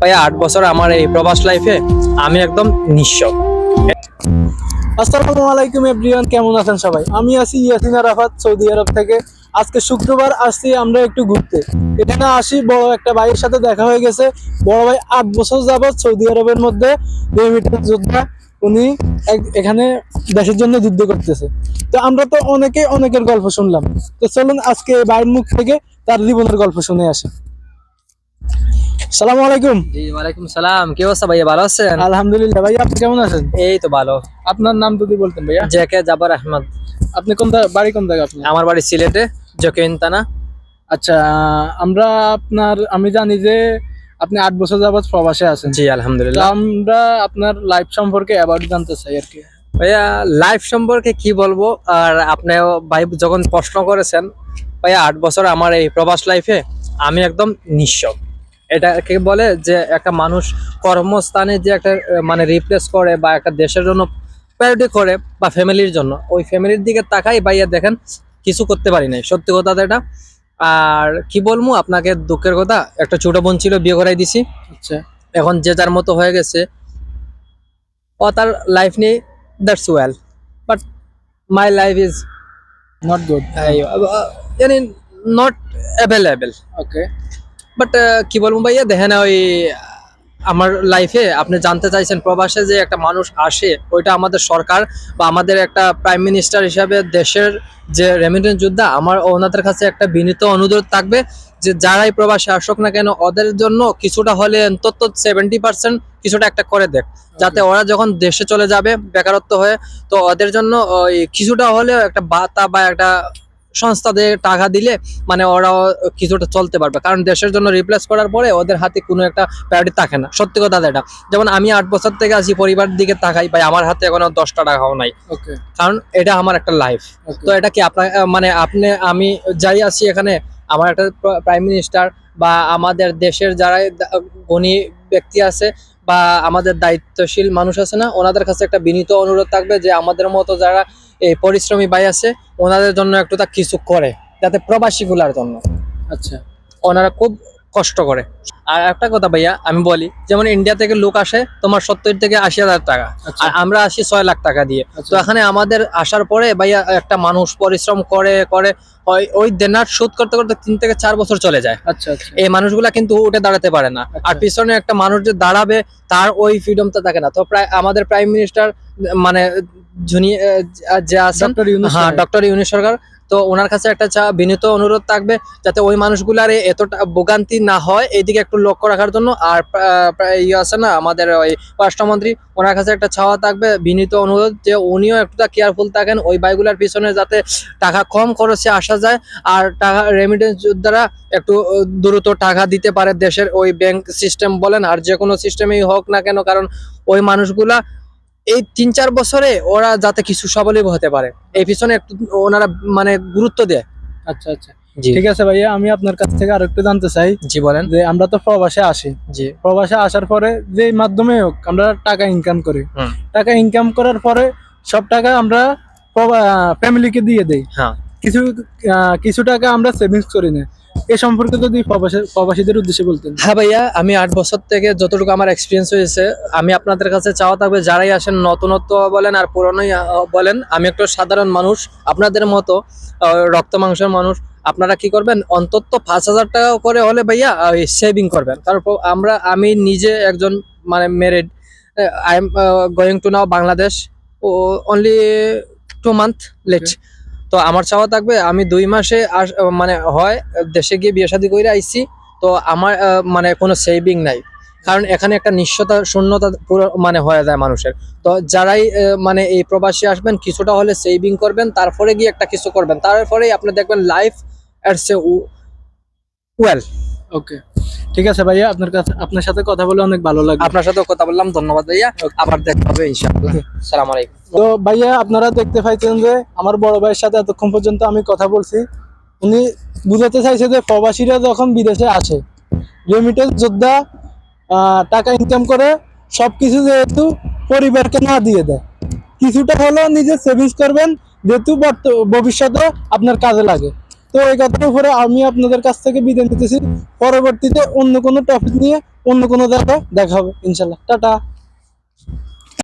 ভাই আট বছর আমার এই প্রবাস লাইফে আমি একদম নিঃস্ব। আসসালামু আলাইকুম এভরিওয়ান কেমন আছেন সবাই? আমি আছি ইয়াসিন আরাফাত, সৌদি আরব থেকে। আজকে শুক্রবার, আসছি আমরা একটু ঘুরতে। এখানে আসি, বড় একটা ভাইয়ের সাথে দেখা হয়ে গেছে। বড় ভাই আট বছর যাবত সৌদি আরবের মধ্যে রেমিটেন্স যোদ্ধা। উনি এখানে দেশের জন্য যুদ্ধ করতেছে। তো আমরা তো অনেকে অনেকের গল্প শুনলাম। তো চলুন আজকে ভাইয়ের মুখ থেকে তার জীবনের গল্প শুনে আসি। সালামু আলাইকুম। জি ওয়ালাইকুম সালাম। কি অবস্থা ভাইয়া? ভালো আছেন? আলহামদুলিল্লাহ ভাই আপনি কেমন আছেন? এই তো ভালো। আপনার নাম যদি বলতেন ভাইয়া। জেকে জাবার আহমদ। আপনি কোন বাড়ি কোন জায়গা আপনি? আমার বাড়ি সিলেটে জকিন্তানা আচ্ছা আমরা আপনার আমি জানি যে আপনি আট বছর যাবত প্রবাসে আছেন। জি আলহামদুলিল্লাহ। আমরা আপনার লাইফ সম্পর্কে অ্যাবাউট জানতে চাই আর কি। ভাইয়া লাইফ সম্পর্কে কি বলব? আর আপনি ভাই যখন প্রশ্ন করেছেন ভাইয়া আট বছর আমার এই প্রবাস লাইফে আমি একদম নিঃস্ব। এটাকে বলে যে একটা মানুষ কর্মস্থানে যে একটা মানে রিপ্লেস করে বা একটা দেশের জন্য প্রায়োরিটি করে বা ফ্যামিলির জন্য ওই ফ্যামিলির দিকে তাকাই ভাইয়া দেখেন কিছু করতে পারি নাই। সত্যি কথা তো এটা। আর কি বলব আপনাকে দুঃখের কথা একটা ছোট বোন ছিল বিয়ে করাই দিছি। আচ্ছা। এখন যে যার মতো হয়ে গেছে ও তার লাইফ নিয়ে that's well but my life is not good not available okay but কি বলব ভাইয়া? দেখেন ওই আমার লাইফে আপনি জানতে চাইছেন প্রবাসে যে একটা মানুষ আসে ওইটা আমাদের সরকার বা আমাদের একটা প্রাইম মিনিস্টার হিসাবে দেশের যে রেমিটেন্স যোদ্ধা আমার ওনাদের কাছে একটা বিনীত অনুরোধ থাকবে যে যারাই প্রবাসে আসুক না কেন ওদের জন্য কিছুটা হলে অন্তত সেভেন্টি পার্সেন্ট কিছুটা একটা করে দেখ। যাতে ওরা যখন দেশে চলে যাবে বেকারত্ব হয়ে তো ওদের জন্য ওই কিছুটা হলেও একটা বাতা বা একটা সংস্থাদের টাকা দিলে মানে ওরা কিছুটা চলতে পারবে। কারণ দেশের জন্য রিপ্লেস করার পরে ওদের হাতে কোনো একটা প্রায়োরিটি থাকে না। সত্যি কথা এটা যেমন আমি আট বছর থেকে আসি পরিবার দিকে তাকাই ভাই আমার হাতে এখনও দশটা টাকাও নাই। ওকে কারণ এটা আমার একটা লাইফ তো এটা কি আপনার মানে আপনি আমি যাই আছি এখানে আমার একটা প্রাইম মিনিস্টার বা আমাদের দেশের যারা গণী ব্যক্তি আছে বা আমাদের দায়িত্বশীল মানুষ আছে না ওনাদের কাছে একটা বিনীত অনুরোধ থাকবে যে আমাদের মতো যারা এই পরিশ্রমী ভাই আছে ওনাদের জন্য একটু তা কিছু করে যাতে প্রবাসী প্রবাসীগুলার জন্য। আচ্ছা। ওনারা খুব কষ্ট করে। আর একটা কথা ভাইয়া আমি বলি যেমন ইন্ডিয়া থেকে লোক আসে তোমার সত্তর থেকে আশি হাজার টাকা। আচ্ছা। আর আমরা আসি ছয় লাখ টাকা দিয়ে। আচ্ছা। তো এখানে আমাদের আসার পরে ভাইয়া একটা মানুষ পরিশ্রম করে করে ওই- দেনার শোধ করতে করতে তিন থেকে চার বছর চলে যায়। আচ্ছা আচ্ছা। এই মানুষগুলা কিন্তু উঠে দাঁড়াতে পারে না। আর। পিছনে একটা মানুষ যে দাঁড়াবে তার ওই ফ্রিডমটা থাকে না। তো প্রায় আমাদের প্রাইম মিনিস্টার মানে যে আছেন ডক্টর হ্যাঁ ডক্টর ইউনিস সরকার তো ওনার কাছে একটা চা বিনীত অনুরোধ থাকবে যাতে ওই মানুষগুলার এতটা ভোগান্তি না হয় এইদিকে একটু লক্ষ্য রাখার জন্য। আর ইয়ে আছে না আমাদের ওই রাষ্ট্রমন্ত্রী ওনার কাছে একটা ছাওয়া থাকবে, বিনীত অনুরোধ যে উনিও একটুটা কেয়ারফুল থাকেন, ওই বাইকগুলার পিছনে যাতে টাকা কম খরচে আসা যায় আর টাকা রেমিটেন্স দ্বারা একটু দ্রুত টাকা দিতে পারে দেশের ওই ব্যাংক সিস্টেম বলেন আর যে কোনো সিস্টেমেই হোক না কেন, কারণ ওই মানুষগুলা এই তিন চার বছরে ওরা যাতে কিছু স্বাবলম্বী হতে পারে। এই পিছনে একটু ওনারা মানে গুরুত্ব দেয়। আচ্ছা আচ্ছা। ঠিক আছে ভাইয়া আমি আপনার কাছ থেকে আর একটু জানতে চাই জি বলেন। যে আমরা তো প্রবাসে আসি। জি। প্রবাসে আসার পরে যে মাধ্যমে হোক আমরা টাকা ইনকাম করি। টাকা ইনকাম করার পরে সব টাকা আমরা ফ্যামিলিকে দিয়ে দেই। হ্যাঁ। কিছু কিছু টাকা আমরা সেভিংস করি না। এ সম্পর্কে যদি প্রবাসী প্রবাসীদের উদ্দেশ্যে বলতেন। হ্যাঁ ভাইয়া আমি আট বছর থেকে যতটুকু আমার এক্সপিরিয়েন্স হয়েছে আমি আপনাদের কাছে চাওয়া থাকবে যারাই আসেন নতুনত্ব বলেন আর পুরনোই বলেন আমি একটা সাধারণ মানুষ আপনাদের মতো রক্ত মাংসের মানুষ আপনারা কি করবেন? অন্তত পাঁচ হাজার টাকা করে হলে ভাইয়া সেভিং করবেন। কারণ আমরা আমি নিজে একজন মানে married I am going to now Bangladesh O only two month late তো আমার চাওয়া থাকবে, আমি দুই মাসে মানে হয়, দেশে গিয়ে বিয়ে শাদি করে আইছি, তো আমার মানে কোনো সেভিং নাই। কারণ এখানে একটা নিঃস্বতা, শূন্যতা পুরো মানে হয়ে যায় মানুষের। তো যারাই মানে এই প্রবাসী আসবেন, কিছুটা হলে সেভিং করবেন, তারপরে গিয়ে একটা কিছু করবেন। তারপরেই আপনি দেখবেন লাইফ অ্যাটস এ ওয়েল ওকে। ঠিক আছে ভাইয়া আপনার কাছে আপনার সাথে কথা বলে অনেক ভালো লাগল। আপনার সাথে কথা বললাম ধন্যবাদ ভাইয়া। আবার দেখা হবে ইনশাআল্লাহ। সালাম আলাইকুম। তো ভাইয়া আপনারা দেখতে পাইছেন যে আমার বড় ভাইয়ের সাথে এতক্ষণ পর্যন্ত আমি কথা বলছি। উনি বুঝাতে চাইছে যে প্রবাসীরা যখন বিদেশে আসে রেমিটেন্স যোদ্ধা টাকা ইনকাম করে সবকিছু যেহেতু পরিবারকে না দিয়ে দেয়। কিছুটা হলেও নিজে সেভিংস করবেন যেহেতু ভবিষ্যতে আপনার কাজে লাগে। তো এই কথাটার উপরে আমি আপনাদের কাছ থেকে বিদায় নিতেছি। পরবর্তীতে অন্য কোনো টপিক নিয়ে অন্য কোনো জায়গায় দেখা হবে ইনশাল্লাহ। টাটা।